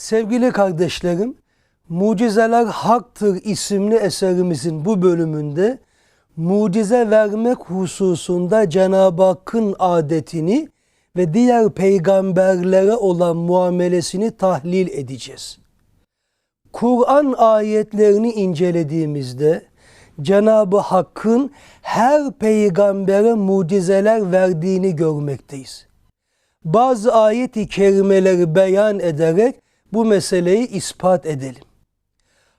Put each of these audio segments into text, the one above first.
Sevgili kardeşlerim, Mucizeler Haktır isimli eserimizin bu bölümünde mucize vermek hususunda Cenab-ı Hakk'ın adetini ve diğer peygamberlere olan muamelesini tahlil edeceğiz. Kur'an ayetlerini incelediğimizde Cenab-ı Hakk'ın her peygambere mucizeler verdiğini görmekteyiz. Bazı ayet-i kerimeleri beyan ederek bu meseleyi ispat edelim.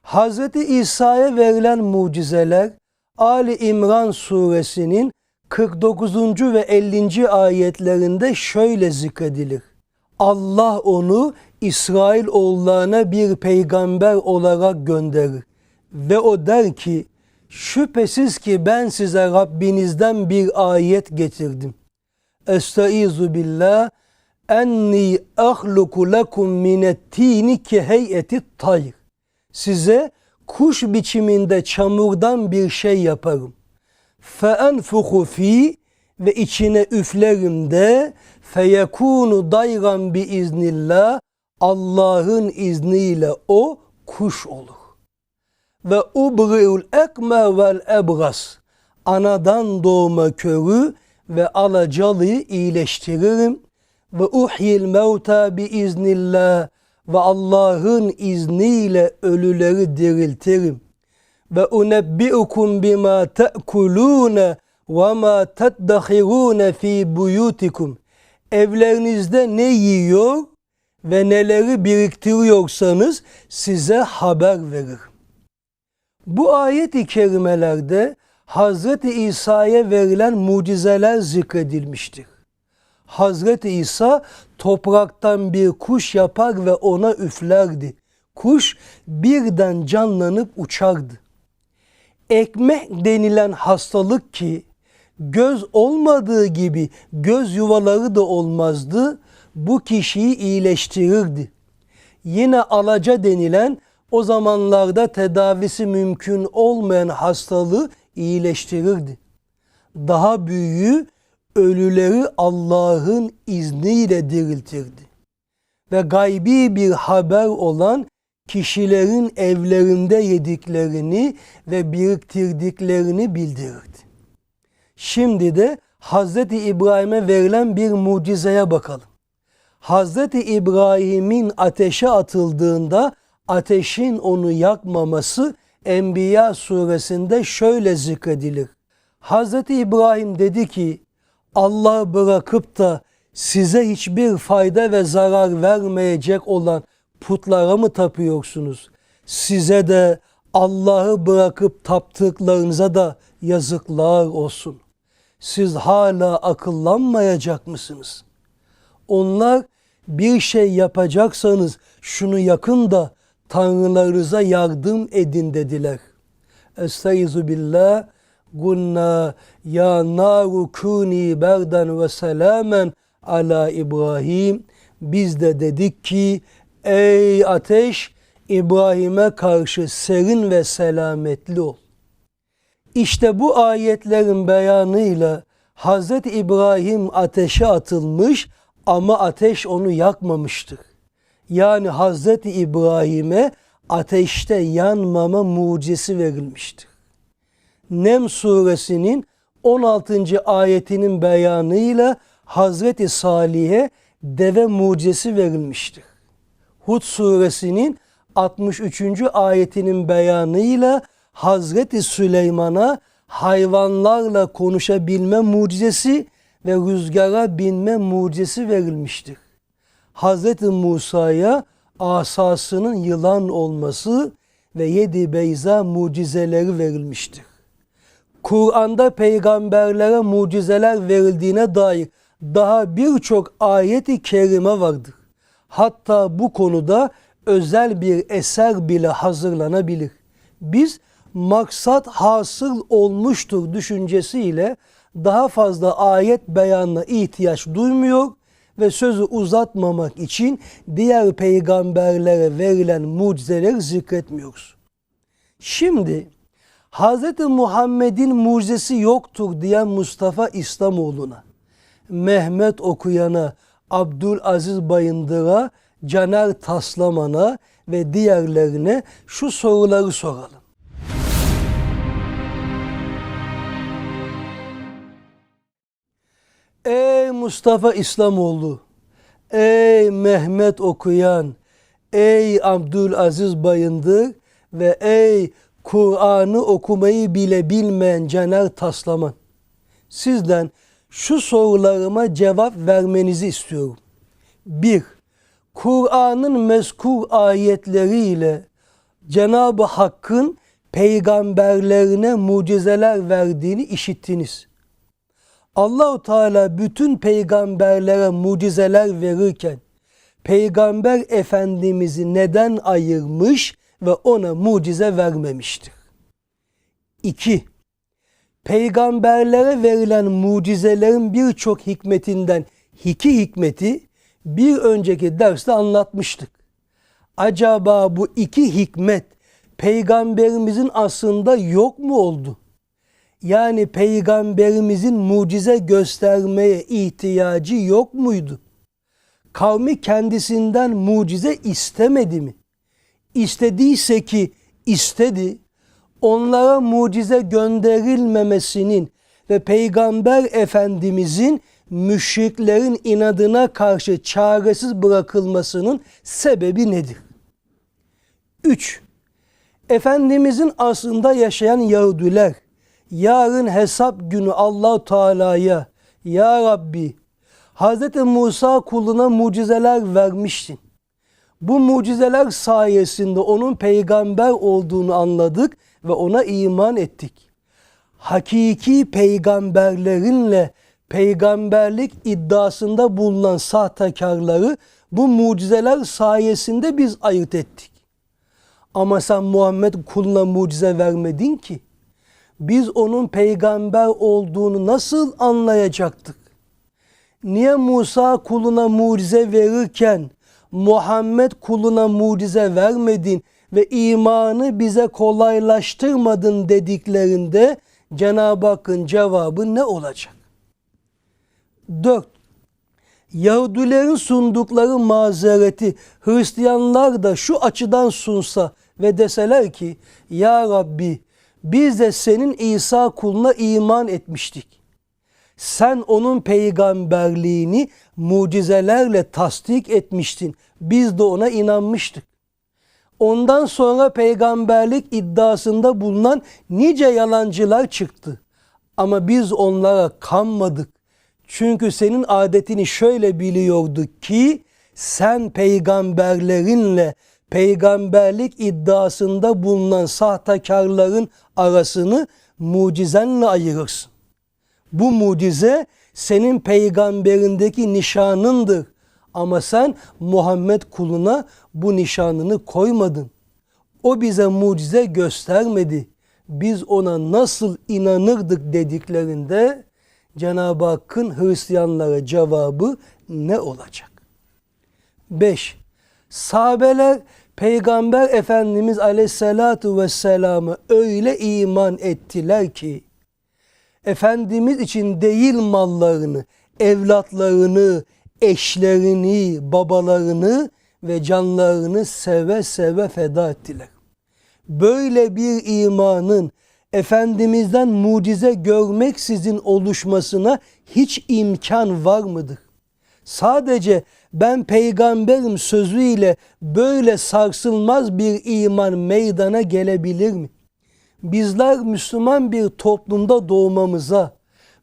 Hz. İsa'ya verilen mucizeler Ali İmran suresinin 49. ve 50. ayetlerinde şöyle zikredilir. Allah onu İsrail oğullarına bir peygamber olarak gönderir. Ve o der ki, şüphesiz ki ben size Rabbinizden bir ayet getirdim. Estaizu billah enni ahluku lekum minettini ki heyeti tayr. Size kuş biçiminde çamurdan bir şey yaparım. Fe enfuhu fi ve içine üflerim de feyekunu dayran bi iznillah Allah'ın izniyle o kuş olur. Ve ubri'ul ekme vel ebras anadan doğma körü ve alacalıyı iyileştiririm ve uhyil mevta bi iznillah ve Allah'ın izniyle ölüleri diriltirim. Ve unebbiukum bima te'kulune ve ma teddahirune fi buyutikum. Evlerinizde ne yiyor ve neleri biriktiriyorsanız size haber veririm. Bu ayet-i kerimelerde Hazreti İsa'ya verilen mucizeler zikredilmiştir. Hazreti İsa topraktan bir kuş yapar ve ona üflerdi. Kuş birden canlanıp uçardı. Ekmek denilen hastalık ki göz olmadığı gibi göz yuvaları da olmazdı, bu kişiyi iyileştirirdi. Yine alaca denilen o zamanlarda tedavisi mümkün olmayan hastalığı iyileştirirdi. Daha büyüğü ölüleri Allah'ın izniyle diriltirdi. Ve gaybi bir haber olan kişilerin evlerinde yediklerini ve biriktirdiklerini bildirirdi. Şimdi de Hazreti İbrahim'e verilen bir mucizeye bakalım. Hazreti İbrahim'in ateşe atıldığında ateşin onu yakmaması Enbiya suresinde şöyle zikredilir. Hazreti İbrahim dedi ki Allah bırakıp da size hiçbir fayda ve zarar vermeyecek olan putlara mı tapıyorsunuz? Size de Allah'ı bırakıp taptıklarınıza da yazıklar olsun. Siz hala akıllanmayacak mısınız? Onlar bir şey yapacaksanız şunu yakın da tanrılarınıza yardım edin dediler. Estaizu billah Gunna ya naru kuni berden ve selamen ala İbrahim. Biz de dedik ki ey ateş İbrahim'e karşı serin ve selametli ol. İşte bu ayetlerin beyanıyla Hz. İbrahim ateşe atılmış ama ateş onu yakmamıştır. Yani Hz. İbrahim'e ateşte yanmama mucizesi verilmiştir. Nem suresinin 16. ayetinin beyanıyla Hazreti Salih'e deve mucizesi verilmiştir. Hud suresinin 63. ayetinin beyanıyla Hazreti Süleyman'a hayvanlarla konuşabilme mucizesi ve rüzgara binme mucizesi verilmiştir. Hazreti Musa'ya asasının yılan olması ve yedi beyza mucizeleri verilmiştir. Kur'an'da peygamberlere mucizeler verildiğine dair daha birçok ayeti kerime vardır. Hatta bu konuda özel bir eser bile hazırlanabilir. Biz maksat hasıl olmuştur düşüncesiyle daha fazla ayet beyanına ihtiyaç duymuyor ve sözü uzatmamak için diğer peygamberlere verilen mucizeleri zikretmiyoruz. Şimdi Hz. Muhammed'in mucizesi yoktur diyen Mustafa İslamoğlu'na, Mehmet Okuyan'a, Abdülaziz Bayındır'a Caner Taslaman'a ve diğerlerine şu soruları soralım. Ey Mustafa İslamoğlu, ey Mehmet Okuyan, ey Abdülaziz Bayındır ve ey Kur'an'ı okumayı bile bilmeyen Caner Taslaman. Sizden şu sorularıma cevap vermenizi istiyorum. 1. Kur'an'ın mezkur ayetleriyle Cenab-ı Hakk'ın peygamberlerine mucizeler verdiğini işittiniz. Allahu Teala bütün peygamberlere mucizeler verirken peygamber efendimizi neden ayırmış ve ona mucize vermemiştir? 2. Peygamberlere verilen mucizelerin birçok hikmetinden iki hikmeti bir önceki derste anlatmıştık. Acaba bu iki hikmet peygamberimizin aslında yok mu oldu? Yani peygamberimizin mucize göstermeye ihtiyacı yok muydu? Kavmi kendisinden mucize istemedi mi? İstediyse ki istedi, onlara mucize gönderilmemesinin ve Peygamber Efendimizin müşriklerin inadına karşı çaresiz bırakılmasının sebebi nedir? 3. Efendimizin aslında yaşayan Yahudiler yarın hesap günü Allah Teala'ya Ya Rabbi Hz. Musa kuluna mucizeler vermiştin. Bu mucizeler sayesinde onun peygamber olduğunu anladık ve ona iman ettik. Hakiki peygamberlerinle peygamberlik iddiasında bulunan sahtekarları bu mucizeler sayesinde biz ayırt ettik. Ama sen Muhammed kuluna mucize vermedin ki. Biz onun peygamber olduğunu nasıl anlayacaktık? Niye Musa kuluna mucize verirken Muhammed kuluna mucize vermedin ve imanı bize kolaylaştırmadın dediklerinde Cenab-ı Hakk'ın cevabı ne olacak? 4. Yahudilerin sundukları mazereti Hristiyanlar da şu açıdan sunsa ve deseler ki Ya Rabbi biz de senin İsa kuluna iman etmiştik. Sen onun peygamberliğini mucizelerle tasdik etmiştin. Biz de ona inanmıştık. Ondan sonra peygamberlik iddiasında bulunan nice yalancılar çıktı. Ama biz onlara kanmadık. Çünkü senin adetini şöyle biliyorduk ki sen peygamberlerinle peygamberlik iddiasında bulunan sahtekarların arasını mucizenle ayırırsın. Bu mucize senin peygamberindeki nişanındır. Ama sen Muhammed kuluna bu nişanını koymadın. O bize mucize göstermedi. Biz ona nasıl inanırdık dediklerinde Cenab-ı Hakk'ın Hristiyanlara cevabı ne olacak? 5. Sahabeler Peygamber Efendimiz Aleyhisselatu Vesselam'a öyle iman ettiler ki Efendimiz için değil mallarını, evlatlarını, eşlerini, babalarını ve canlarını seve seve feda ettiler. Böyle bir imanın Efendimiz'den mucize görmeksizin oluşmasına hiç imkan var mıdır? Sadece ben peygamberim sözüyle böyle sarsılmaz bir iman meydana gelebilir mi? Bizler Müslüman bir toplumda doğmamıza,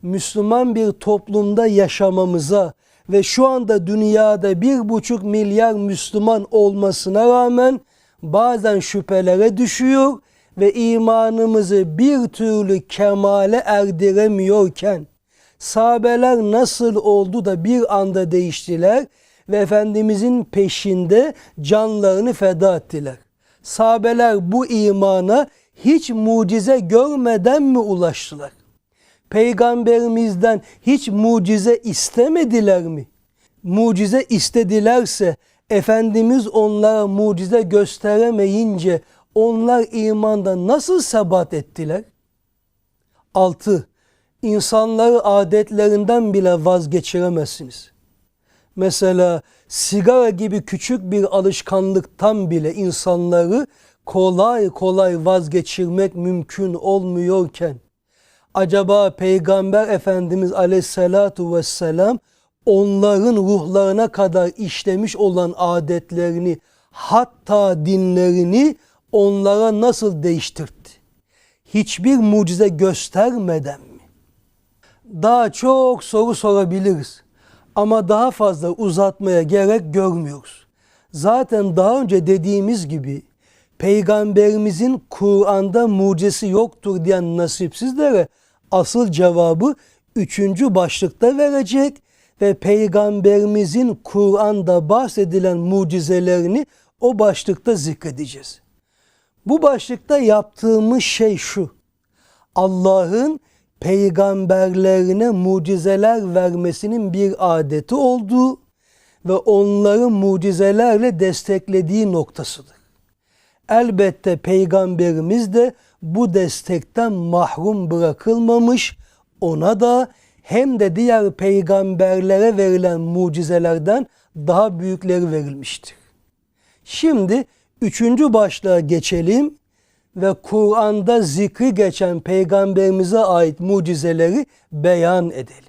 Müslüman bir toplumda yaşamamıza ve şu anda dünyada bir buçuk milyar Müslüman olmasına rağmen bazen şüphelere düşüyor ve imanımızı bir türlü kemale erdiremiyorken sahabeler nasıl oldu da bir anda değiştiler ve Efendimizin peşinde canlarını feda ettiler. Sahabeler bu imana hiç mucize görmeden mi ulaştılar? Peygamberimizden hiç mucize istemediler mi? Mucize istedilerse Efendimiz onlara mucize gösteremeyince onlar imanda nasıl sebat ettiler? 6. İnsanları adetlerinden bile vazgeçiremezsiniz. Mesela sigara gibi küçük bir alışkanlıktan bile insanları kolay kolay vazgeçirmek mümkün olmuyorken acaba Peygamber Efendimiz Aleyhisselatu Vesselam onların ruhlarına kadar işlemiş olan adetlerini hatta dinlerini onlara nasıl değiştirdi? Hiçbir mucize göstermeden mi? Daha çok soru sorabiliriz. Ama daha fazla uzatmaya gerek görmüyoruz. Zaten daha önce dediğimiz gibi peygamberimizin Kur'an'da mucizesi yoktur diyen nasipsizlere asıl cevabı üçüncü başlıkta verecek ve peygamberimizin Kur'an'da bahsedilen mucizelerini o başlıkta zikredeceğiz. Bu başlıkta yaptığımız şey şu. Allah'ın peygamberlerine mucizeler vermesinin bir adeti olduğu ve onları mucizelerle desteklediği noktasıdır. Elbette peygamberimiz de bu destekten mahrum bırakılmamış, ona da hem de diğer peygamberlere verilen mucizelerden daha büyükleri verilmiştir. Şimdi üçüncü başlığa geçelim ve Kur'an'da zikri geçen peygamberimize ait mucizeleri beyan edelim.